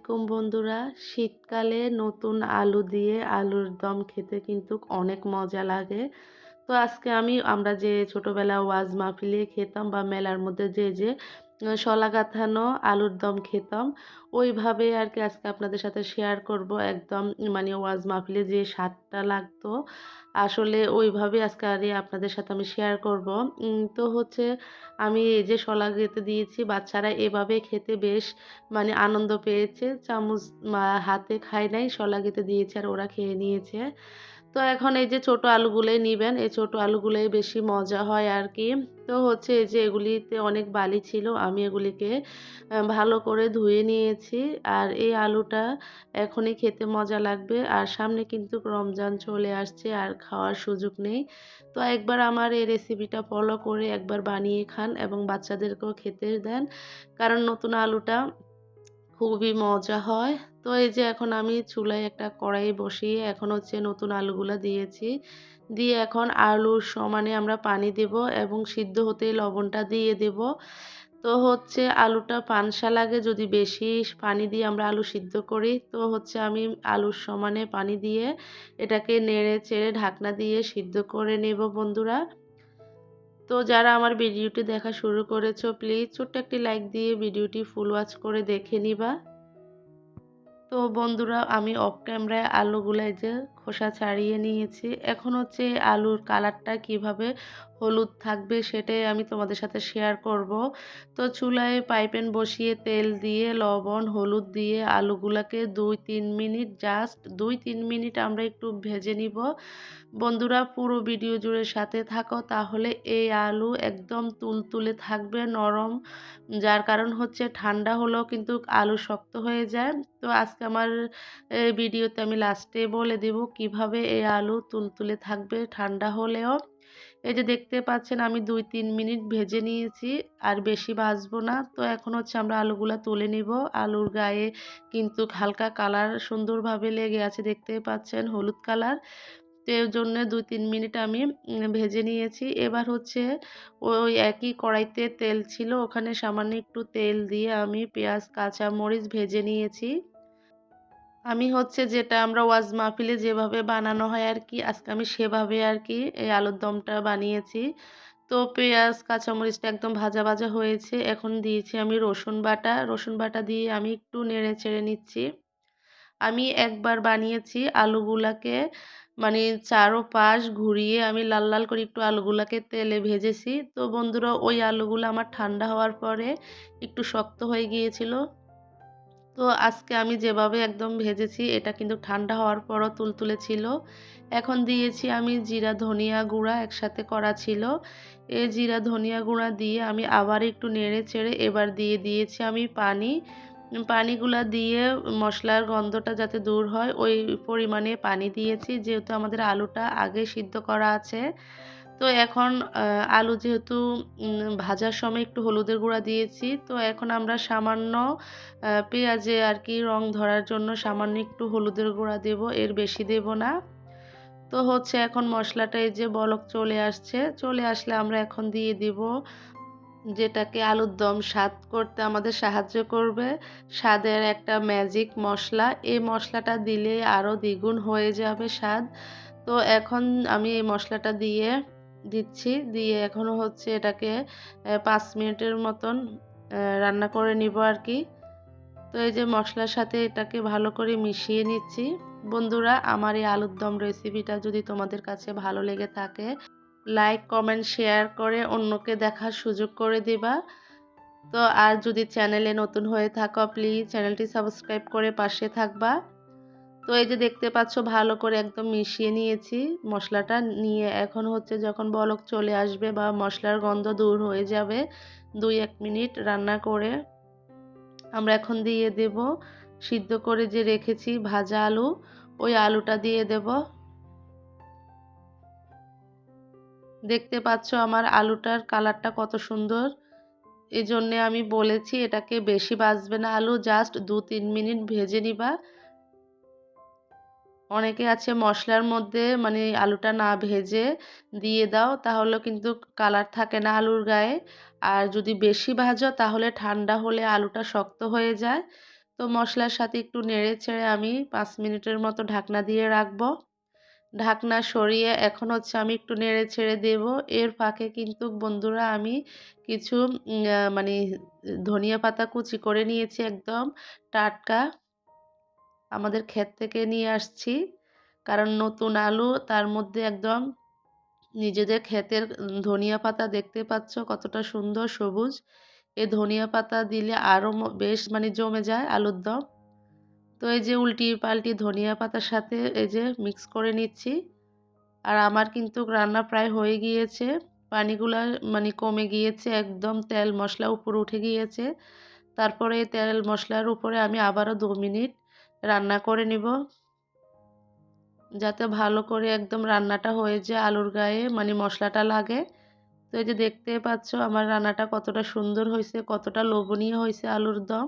আলাইকুম বন্ধুরা। শীতকালে নতুন আলু দিয়ে আলুর দম খেতে কিন্তু অনেক মজা লাগে। তো আজকে আমি, আমরা যে ছোটোবেলা ওয়াজ মাহফিলে খেতাম বা মেলার মধ্যে যে যে শলা গাঁথানো, আলুর দম খেতাম। ওইভাবে আর কি আজকে আপনাদের সাথে শেয়ার করব একদম মানে ওয়াজ মাহফিলে যে স্বাদটা লাগতো। আসলে ওইভাবে আজকে আর আপনাদের সাথে আমি শেয়ার করব। তো হচ্ছে আমি এই যে শলা গেঁথে দিয়েছি, বাচ্চারা এভাবে খেতে বেশ মানে আনন্দ পেয়েছে। চামচ হাতে খায় নাই, শলা গেঁথে দিয়েছে আর ওরা খেয়ে নিয়েছে। তো এখন এই যে ছোট আলুগুলোই নিবেন, এই ছোট আলুগুলোই বেশি মজা হয় আর কি তো হচ্ছে এই যে এগুলিতে অনেক বালি ছিল, আমি এগুলিকে ভালো করে ধুয়ে নিয়েছি। আর এই আলুটা এখনই খেতে মজা লাগবে। আর সামনে কিন্তু রমজান চলে আসছে, আর খাওয়ার সুযোগ নেই। তো একবার আমার এই রেসিপিটা ফলো করে একবার বানিয়ে খান এবং বাচ্চাদেরকেও খেতে দেন। কারণ নতুন আলুটা খুবই মজা হয়। তো এই যে এখন আমি চুলায় একটা কড়াই বসিয়ে এখন হচ্ছে নতুন আলুগুলো দিয়েছি। দিয়ে এখন আলুর সমানে আমরা পানি দেব এবং সিদ্ধ হতে লবণটা দিয়ে দেব। তো হচ্ছে আলুটা পানসা লাগে যদি বেশি পানি দিয়ে আমরা আলু সিদ্ধ করি, তো হচ্ছে আমি আলুর সমানে পানি দিয়ে এটাকে নেড়ে চেড়ে ঢাকনা দিয়ে সিদ্ধ করে নেব বন্ধুরা। তো যারা আমার ভিডিওটি দেখা শুরু করেছ, প্লিজ ছোট্ট একটি লাইক দিয়ে ভিডিওটি ফুল ওয়াচ করে দেখে নিবা। তো বন্ধুরা, আমি অফ ক্যামেরায় আলুগুলো যে খোসা ছাড়িয়ে নিয়েছি, এখন হচ্ছে আলুর কালারটা কীভাবে হলুদ থাকবে সেটাই আমি তোমাদের সাথে শেয়ার করব। তো চুলায় পাইপেন বসিয়ে তেল দিয়ে, লবণ, হলুদ দিয়ে আলুগুলোকে দুই তিন মিনিট জাস্ট দুই তিন মিনিট আমরা একটু ভেজে নিব। বন্ধুরা, পুরো ভিডিও জুড়ে সাথে থাকো, তাহলে এই আলু একদম তুলতুলে থাকবে নরম। যার কারণ হচ্ছে ঠান্ডা হলেও কিন্তু আলু শক্ত হয়ে যায়। তো আজকে আমার ভিডিওতে আমি লাস্টে বলে দেব কীভাবে এই আলু তুলতুলে থাকবে ঠান্ডা হলেও। এই যে দেখতে পাচ্ছেন আমি দুই তিন মিনিট ভেজে নিয়েছি, আর বেশি ভাজবো না। তো এখন হচ্ছে আমরা আলুগুলো তুলে নিব। আলুর গায়ে কিন্তু হালকা কালার সুন্দরভাবে লেগে আছে, দেখতে পাচ্ছেন হলুদ কালার। তো এর জন্য দুই তিন মিনিট আমি ভেজে নিয়েছি। এবার হচ্ছে ওই একই কড়াইতে তেল ছিল, ওখানে সামান্য একটু তেল দিয়ে আমি পেঁয়াজ কাঁচা মরিচ ভেজে নিয়েছি। আমি হচ্ছে যেটা আমরা ওয়াজ মাহফিলে যেভাবে বানানো হয় আর কি আজকে আমি সেভাবে আর কি এই আলুর দমটা বানিয়েছি। তো পেঁয়াজ, কাঁচামরিচটা একদম ভাজা ভাজা হয়েছে, এখন দিয়েছি আমি রসুন বাটা। রসুন বাটা দিয়ে আমি একটু নেড়ে চেড়ে নিচ্ছি। আমি একবার বানিয়েছি আলুগুলাকে মানে চারো পাশ ঘুরিয়ে আমি লাল লাল করে একটু আলুগুলাকে তেলে ভেজেছি। তো বন্ধুরা, ওই আলুগুলো আমার ঠান্ডা হওয়ার পরে একটু শক্ত হয়ে গিয়েছিল। তো আজকে আমি যেভাবে একদম ভেজেছি, এটা কিন্তু ঠান্ডা হওয়ার পরও তুলতুলে ছিল। এখন দিয়েছি আমি জিরা ধনিয়া গুঁড়া একসাথে করা ছিল। এই জিরা ধনিয়া গুঁড়া দিয়ে আমি আবার একটু নেড়ে চেড়ে এবার দিয়ে দিয়েছি আমি পানি। পানিগুলা দিয়ে মশলার গন্ধটা যাতে দূর হয়, ওই পরিমাণে পানি দিয়েছি। যেহেতু আমাদের আলুটা আগে সিদ্ধ করা আছে তো এখন আলু যেহেতু ভাজার সময় একটু হলুদের গুঁড়া দিয়েছি, তো এখন আমরা সামান্য পেঁয়াজে আর কি রং ধরার জন্য সামান্য একটু হলুদের গুঁড়া দেব, এর বেশি দেব না। তো হচ্ছে এখন মশলাটা এই যে বলক চলে আসছে, চলে আসলে আমরা এখন দিয়ে দিব যেটাকে আলুর দম স্বাদ করতে আমাদের সাহায্য করবে, স্বাদের একটা ম্যাজিক মশলা। এই মশলাটা দিলে আরও দ্বিগুণ হয়ে যাবে স্বাদ। তো এখন আমি এই মশলাটা দিয়ে দিচ্ছি। দিয়ে এখনও হচ্ছে এটাকে পাঁচ মিনিটের মতন রান্না করে নিব আর কি তো এই যে মশলার সাথে এটাকে ভালো করে মিশিয়ে নিচ্ছি। বন্ধুরা, আমার এই আলুর দম রেসিপিটা যদি তোমাদের কাছে ভালো লেগে থাকে লাইক কমেন্ট শেয়ার করে অন্যকে দেখার সুযোগ করে দিবা। তো আর যদি চ্যানেলে নতুন হয়ে থাকো প্লিজ চ্যানেলটি সাবস্ক্রাইব করে পাশে থাকবা। তো এই যে দেখতে পাচ্ছ ভালো করে একদম মিশিয়ে নিয়েছি মশলাটা। নিয়ে এখন হচ্ছে যখন বলক চলে আসবে বা মশলার গন্ধ দূর হয়ে যাবে, দুই এক মিনিট রান্না করে আমরা এখন দিয়ে দেব। সিদ্ধ করে যে রেখেছি ভাজা আলু, ওই আলুটা দিয়ে দেব। দেখতে পাচ্ছ আমার আলুটার কালারটা কত সুন্দর। এই জন্যে আমি বলেছি এটাকে বেশি বাজবে না আলু, জাস্ট দু তিন মিনিট ভেজে নিবা। অনেকে আছে মশলার মধ্যে মানে আলুটা না ভেজে দিয়ে দাও তাহলে কিন্তু কালার থাকে না আলুর গায়ে। আর যদি বেশি ভাজো, তাহলে ঠান্ডা হলে আলুটা শক্ত হয়ে যায়। তো মশলার সাথে একটু নেড়ে ছেড়ে আমি পাঁচ মিনিটের মতো ঢাকনা দিয়ে রাখব। ঢাকনা সরিয়ে এখন হচ্ছে আমি একটু নেড়ে ছেড়ে দেব। এর ফাঁকে কিন্তু বন্ধুরা আমি কিছু মানে ধনিয়া পাতা কুচি করে নিয়েছি একদম টাটকা। আমাদের ক্ষেত থেকে নিয়ে আসছি। কারণ নতুন আলু, তার মধ্যে একদম নিজেদের ক্ষেতের ধনিয়া পাতা দেখতে পাচ্ছ কতটা সুন্দর সবুজ। এ ধনিয়া পাতা দিলে আরও বেশ মানে জমে যায় আলুর দম। তো এই যে উল্টি পাল্টি ধনিয়া পাতার সাথে এই যে মিক্স করে নিচ্ছি। আর আমার কিন্তু রান্না প্রায় হয়ে গিয়েছে। পানিগুলা মানে কমে গিয়েছে, একদম তেল মশলা উপরে উঠে গিয়েছে। তারপরে তেল মশলার উপরে আমি আবারও দু মিনিট রান্না করে নিব। যাতে ভালো করে একদম রান্নাটা হয়ে যায় আলুর গায়ে মানে মশলাটা লাগে। তো এই যে দেখতে পাচ্ছ আমার রান্নাটা কতটা সুন্দর হয়েছে, কতটা লোভনীয় হয়েছে আলুর দম।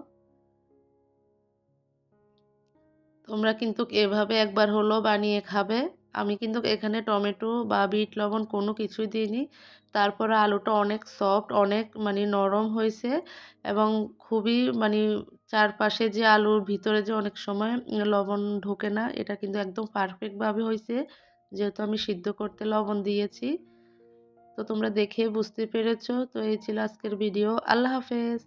তোমরা কিন্তু এভাবে একবার হলো বানিয়ে খাবে। আমি কিন্তু এখানে টমেটো বা বিট, লবণ কোনো কিছুই দিইনি। তারপরে আলুটা অনেক সফট অনেক মানে নরম হয়েছে এবং খুবই মানে চারপাশে যে আলুর ভিতরে যে অনেক সময় লবণ ঢোকে না, এটা কিন্তু একদম পারফেক্টভাবে হয়েছে যেহেতু আমি সিদ্ধ করতে লবণ দিয়েছি। তো তোমরা দেখে বুঝতে পেরেছ। তো এই ছিল আজকের ভিডিও আল্লাহ হাফেজ!